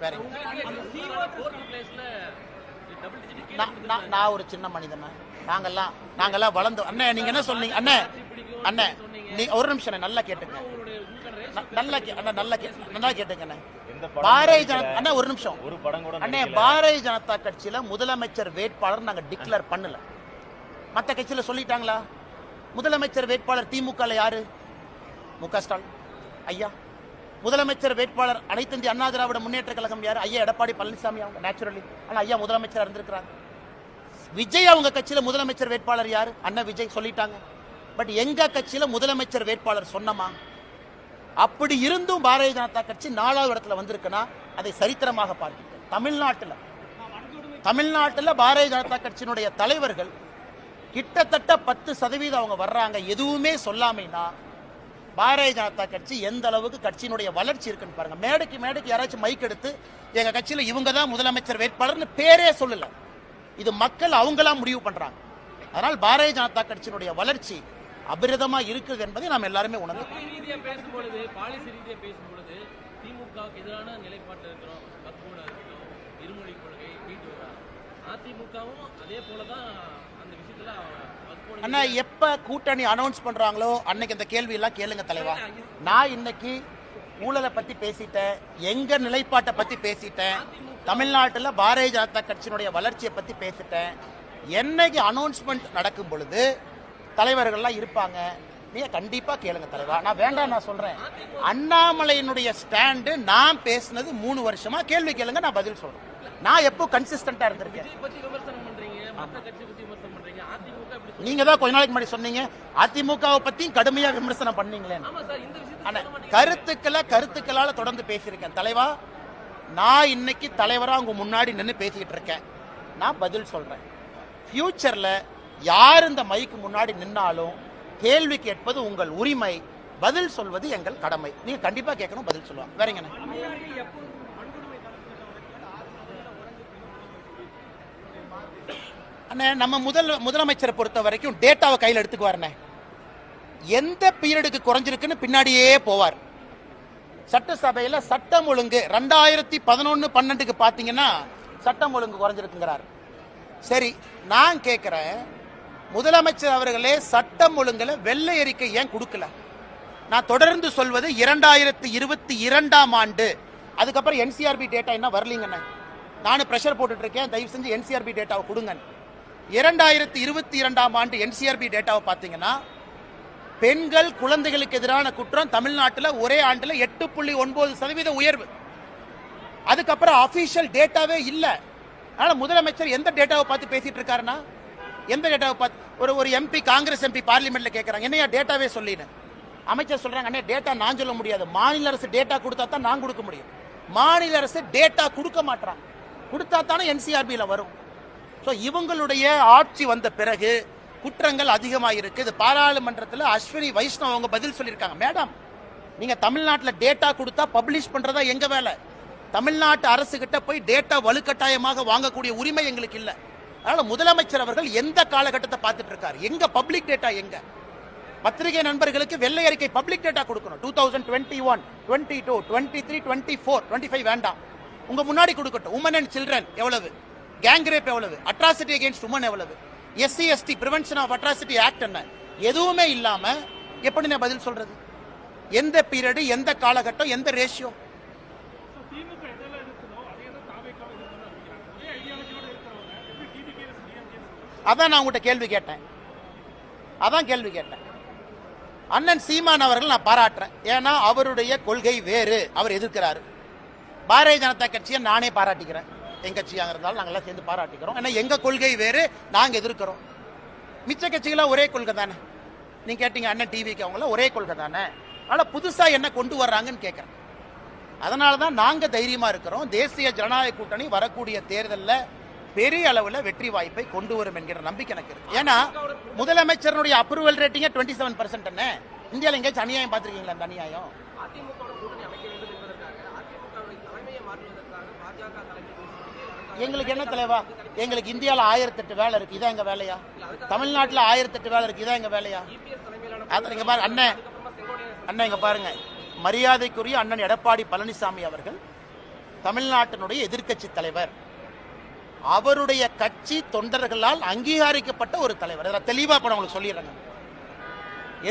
வேற நான் நான் நான் ஒரு சின்ன மனிதன் நாங்கெல்லாம் நாங்கெல்லாம் வளர்ந்தோம் அண்ணே நீங்க என்ன சொன்னீங்க? அண்ணே அண்ணே நீ ஒரு நிமிஷம் நல்லா கேட்டுங்க. ந- நல்லா கே அண்ணா நல்லா கே நல்லா கேட்டுங்க அண்ணே. பாரதிய ஜனதா அண்ணா ஒரு நிமிஷம். ஒரு படம் கூட அண்ணே. பாரதிய ஜனதா கட்சியில முதலமைச்சர் வேட்பாளர் நாங்க டிக்ளேர் பண்ணல. மத்த கட்சியில சொல்லிட்டாங்களா? முதலமைச்சர் வேட்பாளர் திமுக யாரு? மு க ஸ்டாலின். ஐயா முதலமைச்சர் வேட்பாளர் அனைத்து இந்திய அண்ணா திராவிட முன்னேற்ற கழகம் யார்? ஐயா எடப்பாடி பழனிசாமி அவங்க நேச்சுரலி ஆனால் ஐயா முதலமைச்சர் இருந்திருக்கிறாங்க விஜய் அவங்க கட்சியில் முதலமைச்சர் வேட்பாளர் யார்? அண்ணன் விஜய் சொல்லிட்டாங்க. பட் எங்க கட்சியில் முதலமைச்சர் வேட்பாளர் சொன்னமா? அப்படி இருந்தும் பாரதிய ஜனதா கட்சி நாலாவது இடத்துல வந்திருக்குன்னா அதை சரித்திரமாக பார்க்கிறேன். தமிழ்நாட்டில் தமிழ்நாட்டில் பாரதிய ஜனதா கட்சியினுடைய தலைவர்கள் கிட்டத்தட்ட பத்து சதவீதம் அவங்க வர்றாங்க. எதுவுமே சொல்லாமைனா பாரதிய ஜனதா கட்சி எந்த அளவுக்கு கட்சியினுடைய வளர்ச்சி இருக்குன்னு பாருங்க. மேடைக்கு மேடைக்கு யாராச்சும் மைக் எடுத்து எங்க கட்சியில இவங்க தான் முதலமைச்சர் வேட்பாளர்னு பேரே சொல்லல. இது மக்கள் அவங்களா முடிவு பண்றாங்க. அதனால் பாரதிய ஜனதா கட்சியினுடைய வளர்ச்சி அபிரதமா இருக்குது என்பதை நாம் எல்லாருமே உணர்ந்து பேசும்பொழுது பாலிசி ரீதியாக பேசும்பொழுது திமுகவுக்கு எதிரான நிலைப்பாட்டில் இருக்கிறோம். வக்போர்டா இருக்கிறோம் இருமொழி கொள்கை மீட்டு வரா அதிமுகவும் அதே போலதான் அந்த விஷயத்துல அண்ணா எப்ப கூட்டணி அனௌன்ஸ் பண்றாங்களோ அன்னைக்கு இந்த கேள்வி எல்லாம் கேளுங்க தலைவா. நான் இன்னைக்கு ஊழலை பத்தி பேசிட்டேன் எங்க நிலைப்பாட்டை பத்தி பேசிட்டேன் தமிழ்நாட்டில் பாரதிய ஜனதா கட்சியினுடைய வளர்ச்சியை பத்தி பேசிட்டேன். என்னைக்கு அனௌன்ஸ்மெண்ட் நடக்கும் பொழுது தலைவர்கள்லாம் இருப்பாங்க. நீங்க கண்டிப்பா கேளுங்க தலைவா. நான் வேண்டாம் நான் சொல்றேன். அண்ணாமலையினுடைய ஸ்டாண்டு நான் பேசினது மூணு வருஷமா கேள்வி கேளுங்க நான் பதில் சொல்றேன். நான் எப்போ கன்சிஸ்டண்ட்டாக இருந்திருக்கேன்? நீங்க தான் கொஞ்ச நாளைக்கு முன்னாடி சொன்னீங்க அதிமுகவை பத்தியும் கடுமையா விமர்சனம் பண்ணீங்களே ஆனா. கருத்துக்களை கருத்துக்களால தொடர்ந்து பேசியிருக்கேன் தலைவா நான் இன்னைக்கு தலைவரா உங்க முன்னாடி நின்று பேசிக்கிட்டு இருக்கேன் நான் பதில் சொல்றேன் ஃபியூச்சர்ல யார் இந்த மைக்கு முன்னாடி நின்னாலும் கேள்வி கேட்பது உங்கள் உரிமை பதில் சொல்வது எங்கள் கடமை நீங்க கண்டிப்பா கேட்கணும் பதில் சொல்லுவாங்க வேறங்கண்ணே அண்ணே நம்ம முதல் முதலமைச்சரை பொறுத்த வரைக்கும் டேட்டாவை கையில் எடுத்துக்குவார்ண்ணே. எந்த பீரியடுக்கு குறைஞ்சிருக்குன்னு பின்னாடியே போவார். சட்டசபையில் சட்டம் ஒழுங்கு ரெண்டாயிரத்தி பதினொன்று பன்னெண்டுக்கு பார்த்தீங்கன்னா சட்டம் ஒழுங்கு குறைஞ்சிருக்குங்கிறார். சரி நான் கேட்குறேன் முதலமைச்சர் அவர்களே சட்டம் ஒழுங்கில் வெள்ளை அறிக்கை ஏன் கொடுக்கல? நான் தொடர்ந்து சொல்வது இரண்டாயிரத்தி இருபத்தி இரண்டாம் ஆண்டு. அதுக்கப்புறம் என்சிஆர்பி டேட்டா என்ன வரலீங்கண்ணே? நானும் ப்ரெஷர் போட்டுட்டு இருக்கேன் தயவு செஞ்சு என்சிஆர்பி டேட்டாவை கொடுங்க இரண்டாயிரத்தி இருபத்தி இரண்டாம் ஆண்டு என்சிஆர்பி டேட்டாவை பார்த்தீங்கன்னா பெண்கள் குழந்தைகளுக்கு எதிரான குற்றம் தமிழ்நாட்டில் ஒரே ஆண்டில் எட்டு புள்ளி ஒன்பது சதவீத உயர்வு. அதுக்கப்புறம் அஃபீஷியல் டேட்டாவே இல்லை. அதனால் முதலமைச்சர் எந்த டேட்டாவை பார்த்து பேசிட்டு இருக்காருன்னா எந்த டேட்டாவை பார்த்து ஒரு ஒரு எம்பி காங்கிரஸ் எம்பி பார்லிமெண்ட்டில் கேட்குறாங்க என்னையா டேட்டாவே சொல்லிடு அமைச்சர் சொல்கிறாங்க அண்ணே டேட்டா நான் சொல்ல முடியாது. மாநில அரசு டேட்டா கொடுத்தா தான் நான் கொடுக்க முடியும். மாநில அரசு டேட்டா கொடுக்க மாட்டாங்க கொடுத்தா தானே என்சிஆர்பியில் வரும். ஸோ இவங்களுடைய ஆட்சி வந்த பிறகு குற்றங்கள் அதிகமாக இருக்கு இது பாராளுமன்றத்தில் அஸ்வினி வைஷ்ணவ் அவங்க பதில் சொல்லியிருக்காங்க. மேடம் நீங்க தமிழ்நாட்டில் டேட்டா கொடுத்தா பப்ளிஷ் பண்றதா எங்க வேலை? தமிழ்நாட்டு அரசு கிட்ட போய் டேட்டா வலுக்கட்டாயமாக வாங்கக்கூடிய உரிமை எங்களுக்கு இல்லை. அதனால முதலமைச்சர் அவர்கள் எந்த காலகட்டத்தை பார்த்துட்டு இருக்காரு எங்க பப்ளிக் டேட்டா எங்க? பத்திரிகை நண்பர்களுக்கு வெள்ளை அறிக்கை பப்ளிக் டேட்டா கொடுக்கணும். Two thousand twenty one twenty two twenty three twenty four twenty five வேண்டாம். உங்க முன்னாடி கொடுக்கட்டும். உமன் அண்ட் சில்ட்ரன் எவ்வளவு? கேங் ரேப் எவ்வளவு? அட்ராசிட்டி அகேன்ஸ்ட் உமன் எவ்வளவு? SC ST prevention of atrocity act என்ன? எதுவுமே இல்லாம எப்படி நான் பதில் சொல்றது? எந்த பீரியடு எந்த காலகட்டம் எந்த ரேஷியோ அதான் நான் உங்கள்கிட்ட கேள்வி கேட்டேன். அதான் கேள்வி கேட்டேன். அண்ணன் சீமான் அவர்கள் நான் பாராட்டுறேன். ஏன்னா அவருடைய கொள்கை வேறு. அவர் எதிர்க்கிறாரு. பாரதிய ஜனதா கட்சியை நானே பாராட்டிக்கிறேன். எங்க கட்சியாக இருந்தாலும் நாங்களாம் சேர்ந்து பாராட்டிக்கிறோம். ஏன்னா எங்க கொள்கை வேறு நாங்கள் எதிர்க்கிறோம். மிச்ச கட்சிகளாக ஒரே கொள்கை தானே? நீங்கள் கேட்டீங்க அண்ணன் டிவிக்கு அவங்களாம் ஒரே கொள்கை தானே? ஆனால் புதுசாக என்ன கொண்டு வர்றாங்கன்னு கேட்குறேன் அதனால தான் நாங்கள் தைரியமா இருக்கிறோம். தேசிய ஜனநாயக கூட்டணி வரக்கூடிய தேர்தலில் பெரிய அளவில் வெற்றி வாய்ப்பை கொண்டு வரும் என்கிற நம்பிக்கை எனக்கு இருக்கு. ஏன்னா முதலமைச்சருடைய அப்ரூவல் ரேட்டிங்கே டுவெண்ட்டி செவன் பர்சன்ட் என்ன இந்தியாவில் எங்கேயாச்சும் அநியாயம் பார்த்துருக்கீங்களா அந்த அநியாயம்? எங்களுக்கு என்ன தலைவா? எங்களுக்கு இந்தியாவில் ஆயிரத்தெட்டு வேலை இருக்கு. இதான் எங்க வேலையா? தமிழ்நாட்டில் ஆயிரத்தெட்டு வேலை இருக்கு. இதான் எங்க வேலையா? அதை தலைமையிலான அது பாருங்க அண்ணன் அண்ணன் இங்க பாருங்க. மரியாதைக்குரிய அண்ணன் எடப்பாடி பழனிசாமி அவர்கள் தமிழ்நாட்டினுடைய எதிர்க்கட்சி தலைவர். அவருடைய கட்சி தொண்டர்களால் அங்கீகரிக்கப்பட்ட ஒரு தலைவர். அதை தெளிவாக இப்ப உங்களுக்கு சொல்லிடுறேங்க.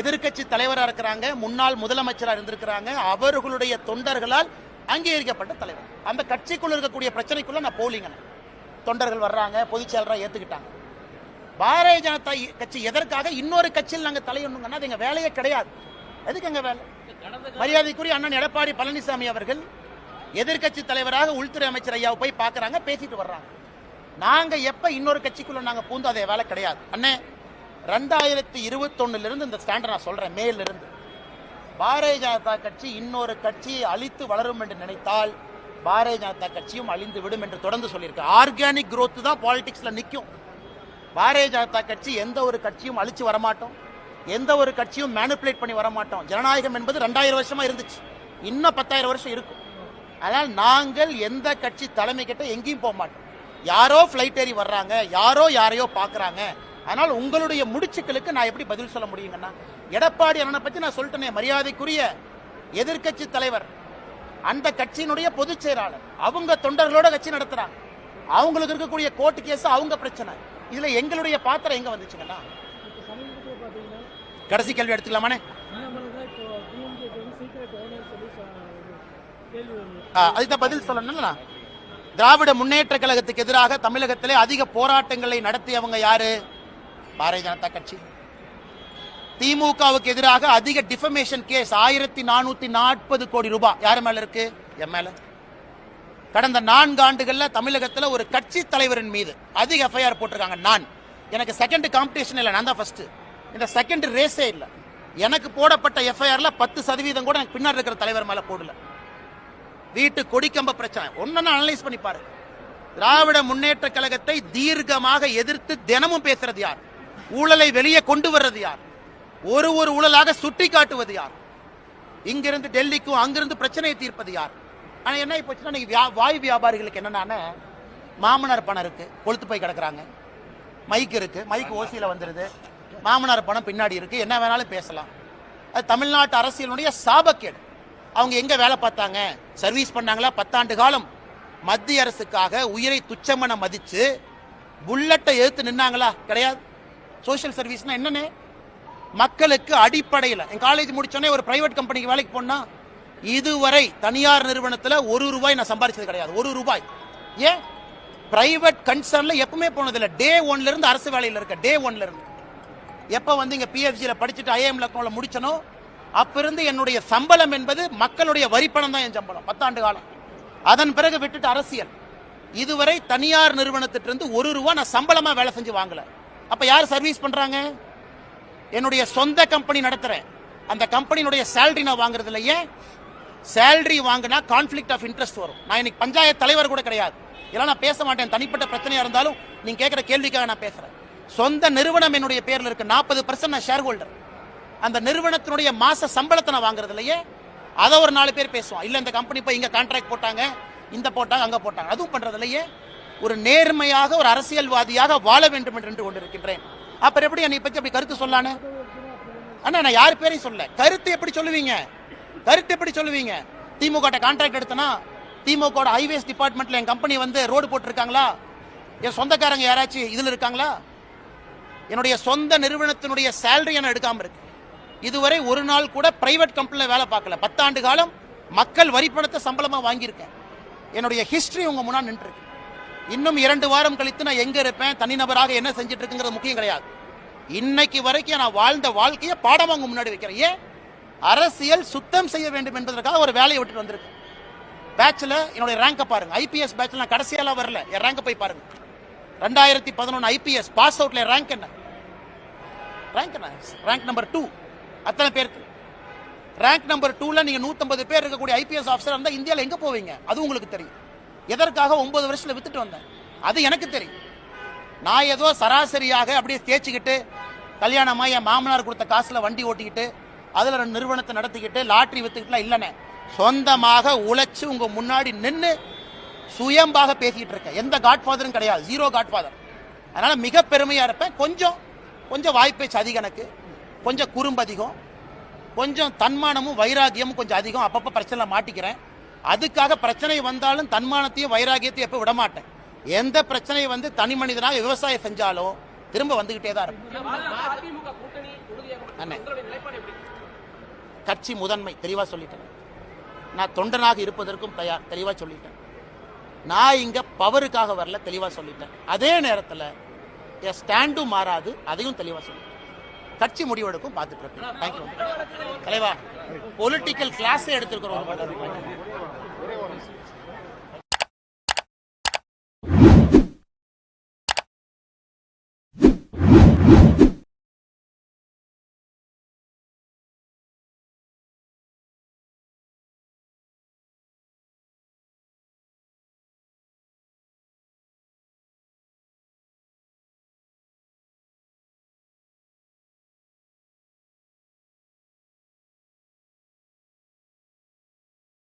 எதிர்க்கட்சி தலைவராக இருக்கிறாங்க முன்னாள் முதலமைச்சராக இருந்திருக்கிறாங்க. அவர்களுடைய தொண்டர்களால் அங்கீகரிக்கப்பட்ட தலைவர். அந்த கட்சிக்குள்ள இருக்கக்கூடிய பிரச்சனைக்குள்ள நான் போலிங்க தொண்டர்கள் வர்றாங்க பொதுச் செயலரா ஏத்துக்கிட்டாங்க. பாரதிய ஜனதா கட்சி எதற்காக இன்னொரு கட்சியில் நாங்கள் தலையிடணுங்கன்னா அது எங்க வேலையே கிடையாது. எதுக்கு எங்க வேலை? மரியாதைக்குரிய அண்ணன் எடப்பாடி பழனிசாமி அவர்கள் எதிர்க்கட்சி தலைவராக உள்துறை அமைச்சர் ஐயாவை போய் பார்க்குறாங்க பேசிட்டு வர்றாங்க. நாங்க எப்ப இன்னொரு கட்சிக்குள்ள நாங்க பூந்து அதே வேலை கிடையாது. அண்ணே ரெண்டாயிரத்தி இருபத்தொன்னுல இருந்து இந்த ஸ்டாண்டை நான் சொல்றேன் மேல இருந்து. பாரதிய ஜனதா கட்சி இன்னொரு கட்சியை அழித்து வளரும் என்று நினைத்தால் பாரதிய ஜனதா கட்சியும் அழிந்து விடும் என்று தொடர்ந்து சொல்லியிருக்கு. ஆர்கானிக் growth தான் பாலிடிக்ஸில் நிற்கும் பாரதிய ஜனதா கட்சி எந்த ஒரு கட்சியும் அழிச்சு வரமாட்டோம். எந்த ஒரு கட்சியும் மேனிப்புலேட் பண்ணி வரமாட்டோம். ஜனநாயகம் என்பது ரெண்டாயிரம் வருஷமா இருந்துச்சு. இன்னும் பத்தாயிரம் வருஷம் இருக்கும். அதனால் நாங்கள் எந்த கட்சி தலைமை கிட்ட எங்கேயும் போக மாட்டோம். யாரோ ஃப்ளைட் ஏறி வர்றாங்க யாரோ யாரையோ பார்க்குறாங்க. அதனால் உங்களுடைய முடிச்சுக்களுக்கு நான் எப்படி பதில் சொல்ல முடியுங்கன்னா எடப்பாடி அண்ணனை பற்றி நான் சொல்லிட்டேனே மரியாதைக்குரிய எதிர்க்கட்சி தலைவர். அந்த கட்சியினுடைய பொதுச் செயலாளர். அவங்க தொண்டர்களோட கட்சி நடத்துறாங்க. அவங்களுக்கு இருக்கக்கூடிய கோர்ட்டு கேஸ் அவங்க பிரச்சனை. இதுல எங்களுடைய பாத்திரம் எங்க வந்துச்சுங்களா கடைசி கேள்வி எடுத்துக்கலாமானே அதுதான் பதில் சொல்லணும்ல திராவிட முன்னேற்ற கழகத்துக்கு எதிராக தமிழகத்திலே அதிக போராட்டங்களை நடத்தியவங்க யாரு? பாரதிய ஜனதா கட்சி. திமுகவுக்கு எதிராக அதிக டிஃபமேஷன் கேஸ் ஆயிரத்தி நானூத்தி நாற்பது கோடி ரூபாய். யார் மேல இருக்கு? என் மேல. கடந்த நான்கு ஆண்டுகள்ல தமிழகத்துல ஒரு கட்சி தலைவரின் மீது அதிக எஃப்ஐஆர் போட்டிருக்காங்க. நான். எனக்கு செகண்ட் காம்படிஷன் இல்லை நான் தான் ஃபர்ஸ்ட் இந்த செகண்ட் ரேஸே இல்லை. எனக்கு போடப்பட்ட எஃப்ஐஆர்ல பத்து சதவீதம் கூட எனக்கு பின்னாடி இருக்கிற தலைவர் மேல போடல. வீட்டு கொடிக்கம்ப பிரச்சனை ஒன்னு அனலைஸ் பண்ணி பாரு. திராவிட முன்னேற்ற கழகத்தை தீர்க்கமாக எதிர்த்து தினமும் பேசுறது யார்? ஊழலை வெளியே கொண்டு வர்றது யார்? ஒரு ஒரு ஊழலாக சுட்டி காட்டுவது யார்? இங்கிருந்து டெல்லிக்கும் அங்கிருந்து பிரச்சனையை தீர்ப்பது யார்? ஆனால் என்ன போச்சுன்னா இன்னைக்கு வியா- வாய் வியாபாரிகளுக்கு என்னன்னா மாமனார் பணம் இருக்கு கொளுத்து போய் கிடக்குறாங்க. மைக் இருக்கு மைக் ஓசியில் வந்துருது. மாமனார் பணம் பின்னாடி இருக்கு என்ன வேணாலும் பேசலாம். அது தமிழ்நாட்டு அரசியலுடைய சாபக்கேடு. அவங்க எங்க வேலை பார்த்தாங்க? சர்வீஸ் பண்ணாங்களா? பத்தாண்டு காலம். மத்திய அரசுக்காக உயிரை துச்சமென மதிச்சு புல்லட்டை எடுத்து நின்னாங்களா? கிடையாது. சோஷியல் சர்வீஸ்னா என்னன்னு? மக்களுக்கு அடிப்படையில். என் காலேஜ் முடிச்சோடனே ஒரு பிரைவேட் கம்பெனிக்கு வேலைக்கு போனா இதுவரை தனியார் நிறுவனத்தில் ஒரு ரூபாய் நான் சம்பாதிச்சது கிடையாது. ஒரு ரூபாய். ஏன்? பிரைவேட் கன்சர்ன்ல எப்பவுமே போனதில்லை. டே ஒன்ல இருந்து அரசு வேலையில் இருக்க. டே ஒன்ல இருந்து. எப்ப வந்து இங்க பிஎஃப்ஜியில் படிச்சுட்டு ஐஏஎம் லக்கோல முடிச்சனோ அப்பிருந்து என்னுடைய சம்பளம் என்பது மக்களுடைய வரிப்பணம் தான் என் சம்பளம். பத்தாண்டு காலம். அதன் பிறகு விட்டுட்டு அரசியல். இதுவரை தனியார் நிறுவனத்திட்டிருந்து ஒரு ரூபா நான் சம்பளமா வேலை செஞ்சு வாங்கல. அப்ப யார் சர்வீஸ் பண்றாங்க? என்னுடைய சொந்த கம்பெனி நடத்துகிறேன் அந்த கம்பெனியுடைய சேலரி நான் வாங்குறது இல்லை சேலரி வாங்கினா கான்ஃபிளிக்ட் ஆஃப் இன்ட்ரெஸ்ட் வரும். நான் இன்னைக்கு பஞ்சாயத்து தலைவர் கூட கிடையாது. இதெல்லாம் நான் பேச மாட்டேன். தனிப்பட்ட பிரச்சனையா இருந்தாலும் நீங்க கேட்கிற கேள்விக்காக நான் பேசுறேன். சொந்த நிறுவனம் என்னுடைய பேர்ல இருக்கு. நாற்பது பர்சன்ட் நான் ஷேர் ஹோல்டர் அந்த நிறுவனத்தினுடைய மாச சம்பளத்தை நான் வாங்குறது இல்லையே அதை ஒரு நாலு பேர் பேசுவோம் இல்லை இந்த கம்பெனி போய் இங்கே கான்ட்ராக்ட் போட்டாங்க இந்த போட்டாங்க அங்கே போட்டாங்க. அதுவும் பண்ணுறதுலையே இல்லையே ஒரு நேர்மையாக ஒரு அரசியல்வாதியாக வாழ வேண்டும் என்று கொண்டிருக்கின்றேன். அப்புறம் எப்படி என்னை பற்றி அப்படி கருத்து சொல்லானே? அண்ணா நான் யார் பேரையும் சொல்ல கருத்து எப்படி சொல்லுவீங்க? கருத்து எப்படி சொல்லுவீங்க? திமுக கான்ட்ராக்ட் எடுத்தனா திமுக ஹைவேஸ் டிபார்ட்மெண்ட்ல என் கம்பெனி வந்து ரோடு போட்டிருக்காங்களா? என் சொந்தக்காரங்க யாராச்சும் இதில் இருக்காங்களா? என்னுடைய சொந்த நிறுவனத்தினுடைய சேலரி என எடுக்காமல் இருக்கு. இதுவரை ஒரு நாள் கூட பிரைவேட் கம்பெனியில் வேலை பார்க்கல. பத்தாண்டு காலம் மக்கள் வரி பணத்தை சம்பளமாக வாங்கியிருக்கேன். என்னுடைய ஹிஸ்டரி உங்க முன்னாடி நின்றுருக்கு. இன்னும் இரண்டு வாரம் கழித்து நான் எங்க இருப்பேன்? தனிநபராக என்ன செஞ்சுட்டு இருக்குங்கிறது முக்கியம் கிடையாது. இன்னைக்கு வரைக்கும் நான் வாழ்ந்த வாழ்க்கையை பாடம் அவங்க முன்னாடி வைக்கிறேன். ஏன்? அரசியல் சுத்தம் செய்ய வேண்டும் என்பதற்காக ஒரு வேலையை விட்டுட்டு வந்திருக்கு பேட்ச்ல என்னுடைய ரேங்கை பாருங்க. ஐபிஎஸ் பேட்ச்ல நான் கடைசியெல்லாம் வரல. என் ரேங்கை போய் பாருங்க. ரெண்டாயிரத்தி பதினொன்று ஐபிஎஸ் பாஸ் அவுட்ல ரேங்க் என்ன? ரேங்க் என்ன? ரேங்க் நம்பர் டூ அத்தனை பேருக்கு. ரேங்க் நம்பர் டூல நீங்க 150 பேர் இருக்கக்கூடிய ஐபிஎஸ் ஆஃபீஸர் இருந்தால் இந்தியாவில் எங்க போவீங்க? அது உங்களுக்கு தெரியும். எதற்காக ஒன்பது வருஷத்தில் வித்துட்டு வந்தேன்? அது எனக்கு தெரியும். நான் ஏதோ சராசரியாக அப்படியே தேய்ச்சிக்கிட்டு கல்யாணமாக என் மாமனார் கொடுத்த காசில் வண்டி ஓட்டிக்கிட்டு அதில் ரெண்டு நிறுவனத்தை நடத்திக்கிட்டு லாட்ரி வித்துக்கிட்டுலாம் இல்லைண்ணே. சொந்தமாக உழைச்சி உங்கள் முன்னாடி நின்று சுயம்பாக பேசிக்கிட்டு இருக்கேன். எந்த காட்ஃபாதரும் கிடையாது. ஜீரோ காட்ஃபாதர் அதனால் மிக பெருமையாக இருப்பேன். கொஞ்சம் கொஞ்சம் வாய்ப்பேச்சு அதிகம் எனக்கு. கொஞ்சம் குறும்பு அதிகம் கொஞ்சம் தன்மானமும் வைராகியமும் கொஞ்சம் அதிகம். அப்பப்போ பிரச்சனை மாட்டிக்கிறேன். அதுக்காக பிரச்சனை வந்தாலும் தன்மானத்தையும் வைராகியத்தையும் எப்போ விட மாட்டேன் எந்த பிரச்சனை வந்து தனி மனிதனாக விவசாயம் செஞ்சாலும் திரும்ப வந்துகிட்டே தான் இருக்கும் கட்சி முதன்மை தெளிவா சொல்லிட்டேன். நான் தொண்டனாக இருப்பதற்கும் தயார் தெளிவா சொல்லிட்டேன். நான் இங்க பவருக்காக வரல தெளிவா சொல்லிட்டேன். அதே நேரத்தில் என் ஸ்டாண்டும் மாறாது அதையும் தெளிவா சொல்லிட்டேன். கட்சி முடிவெடுக்கும் பார்த்துட்டு இருக்கேன். தேங்க்யூ தலைவா பொலிட்டிக்கல் கிளாஸே எடுத்துருக்கிறோம்.